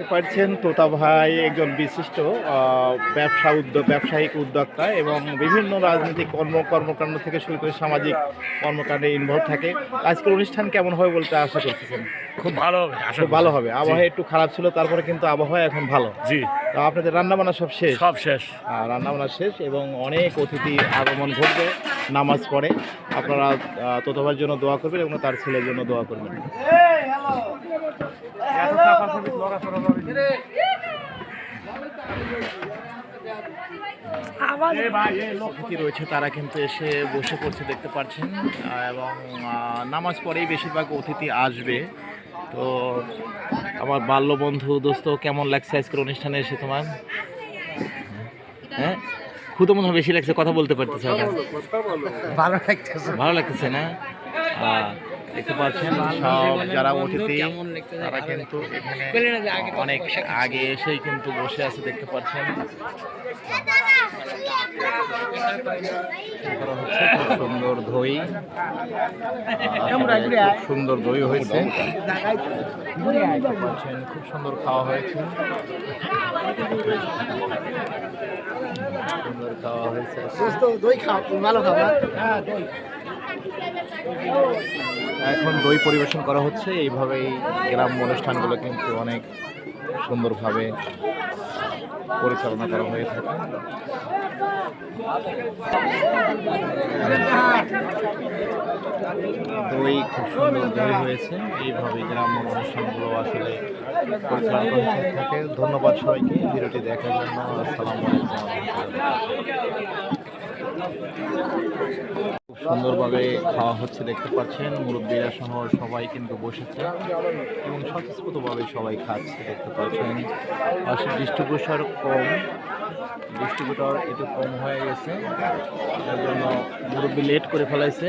দেখতে পাচ্ছেন তোতা ভাই একজন বিশিষ্ট ব্যবসা উদ্যোগ ব্যবসায়িক উদ্যোক্তা এবং বিভিন্ন রাজনৈতিক কর্ম কর্মকাণ্ড থেকে শুরু করে সামাজিক কর্মকাণ্ডে ইনভলভ থাকে। আজকের অনুষ্ঠান কেমন হবে বলতে আশা করতেছেন? খুব ভালো হবে আশা ভালো হবে। আবহাওয়া একটু খারাপ ছিল তারপরে কিন্তু আবহাওয়া এখন ভালো। জি। তো আপনাদের রান্নাবান্না সব শেষ? সব শেষ। আর রান্নাবান্না শেষ এবং অনেক অতিথি আগমন ঘটবে নামাজ পড়ে। আপনারা আহ, তোতাবার জন্য দোয়া করবেন এবং তার ছেলের জন্য দোয়া করবেন। রয়েছে তারা কিন্তু এসে বসে পড়ছে দেখতে পাচ্ছেন। এবং নামাজ পড়েই বেশিরভাগ অতিথি আসবে। তো আমার বাল্য বন্ধু দোস্ত কেমন লাগছে আজকের অনুষ্ঠানে এসে তোমার? হ্যাঁ? খুদে মনে হয় বেশি লাগছে কথা বলতে পারতেছে ভালো লাগতেছে ভালো লাগতেছে না? আহ, দেখতে পাচ্ছেন সব যারা অতিথি, তারা কিন্তু এখানে অনেক আগে এসেই কিন্তু বসে আছে দেখতে পাচ্ছেন। সুন্দর দই। খুব সুন্দর দই হয়েছে। খুব সুন্দর খাওয়া হয়েছে। সুন্দর খাওয়া হয়েছে। ভালো খাবা এখন দই পরিবেশন করা হচ্ছে, এইভাবেই গ্রাম অনুষ্ঠানগুলো কিন্তু অনেক সুন্দরভাবে পরিচালনা করা হয়ে থাকে। দই খুব সুন্দর দই হয়েছে এইভাবে গ্রাম্য অনুষ্ঠানগুলো আসলে পরিচালনা হয়ে থাকে। ধন্যবাদ সবাইকে, ভিডিওটি দেখার জন্য, আসসালামু আলাইকুম। সুন্দরভাবে খাওয়া হচ্ছে, দেখতে পাচ্ছেন। মুরব্বীরা সহ সবাই কিন্তু বসেছে এবং স্বতঃস্ফূর্তভাবে সবাই খাচ্ছে, দেখতে পাচ্ছেন। আসলে ডিস্ট্রিবিউশন কম ডিস্ট্রিবিউটর একটু কম হয়ে গেছে। তার জন্য মুরব্বী লেট করে ফেলাইছে।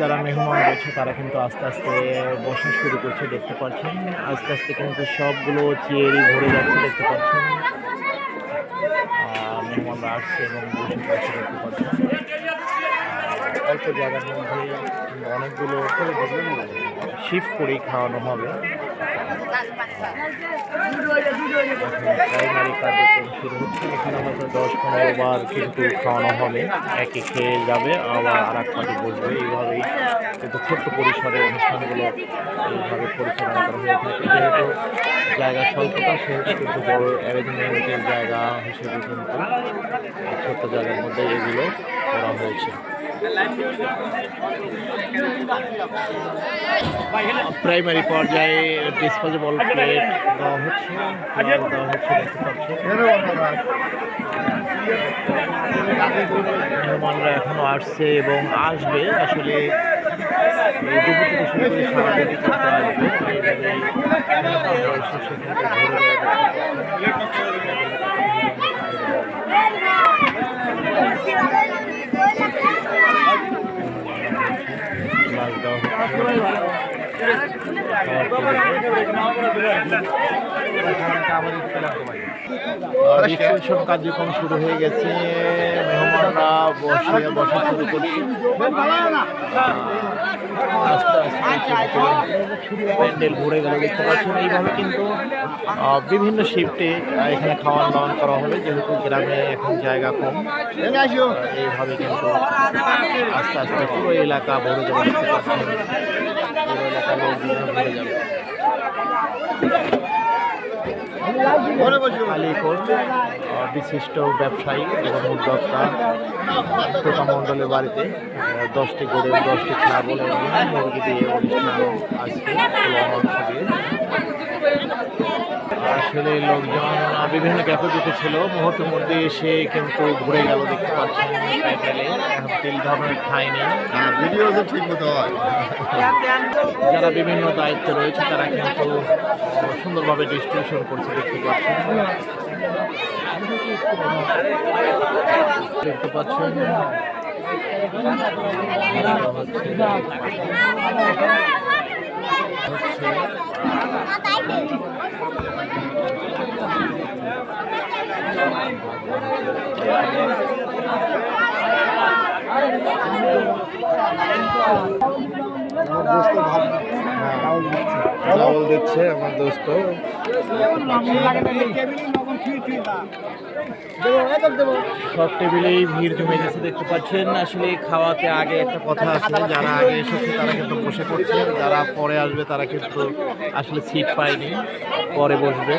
যারা মেহমান রয়েছে, তারা কিন্তু আস্তে আস্তে বসা শুরু করছে, দেখতে পাচ্ছেন। আস্তে আস্তে কিন্তু সবগুলো চেয়ারই ভরে যাচ্ছে, দেখতে পাচ্ছেন। মেহমানরা আসছে এবং বসে পড়ছে দেখতে পাচ্ছেন। অল্প জায়গার মধ্যেই অনেকগুলো শিফট করেই খাওয়ানো হবে। প্রাইমারি কার্যক্রম শুরু হচ্ছে এখানে হয়তো দশ পনেরো বার কিন্তু খাওয়ানো হবে একে খেয়ে যাবে আবার আর এক এইভাবেই কিন্তু ছোট্ট পরিসরে অনুষ্ঠানগুলো এইভাবে পরিচালনা করা হয়ে থাকে যেহেতু জায়গা স্বল্পতা সেহেতু কিন্তু বড় অ্যারেঞ্জমেন্টের জায়গা হিসেবে কিন্তু ছোট্ট জায়গার মধ্যে এগুলো করা হয়েছে প্রাইমারি পর্যায়ে ডিসপোজেবল প্লেট দেওয়া হচ্ছে দেওয়া হচ্ছে মেহমানরা এখনও আসছে এবং আসবে। আসলে দুপুর এইভাবেই মেহমানরা এসে সেখানে ঘুরে গ্লাস দেওয়া হচ্ছে রিসেপশন কার্যক্রম শুরু হয়ে গেছে। মেহমানরা বসে বসা শুরু করছে আস্তে আস্তে প্যান্ডেল ঘুরে গেলে, দেখতে পাচ্ছেন। এইভাবে কিন্তু বিভিন্ন শিফটে এখানে খাওয়ান দাওয়ান করা হবে, যেহেতু গ্রামে এখন জায়গা কম। এইভাবে কিন্তু আস্তে আস্তে পুরো এলাকা ভরে যাবে পুরো এলাকা ভরে যাবে। আলিপুর কোর্ট বিশিষ্ট ব্যবসায়ী এবং উদ্যোক্তা টোকা মণ্ডলের বাড়িতে দশটি গরু দশটি ছাগল এবং মুরগি দিয়ে অনুষ্ঠান আজকে আসলে লোকজন বিভিন্ন ক্যাপাসিটি ছিল মুহূর্তের মধ্যে এসে কিন্তু ঘুরে গেল দেখতে পাচ্ছেন তিল ধরনের ঠাঁই নেই। মতো যারা বিভিন্ন দায়িত্বে রয়েছে তারা কিন্তু সুন্দরভাবে ডিস্ট্রিবিউশন করছে দেখতে পাচ্ছেন। দেখতে পাচ্ছেন ডাবল দিচ্ছে আমার দোস্ত। সব টেবিলেই ভিড় জমে গেছে, দেখতে পাচ্ছেন। আসলে খাওয়াতে আগে একটা কথা আছে, যারা আগে এসেছে তারা কিন্তু বসে পড়ছে, যারা পরে আসবে তারা কিন্তু আসলে সিট পায়নি, পরে বসবে।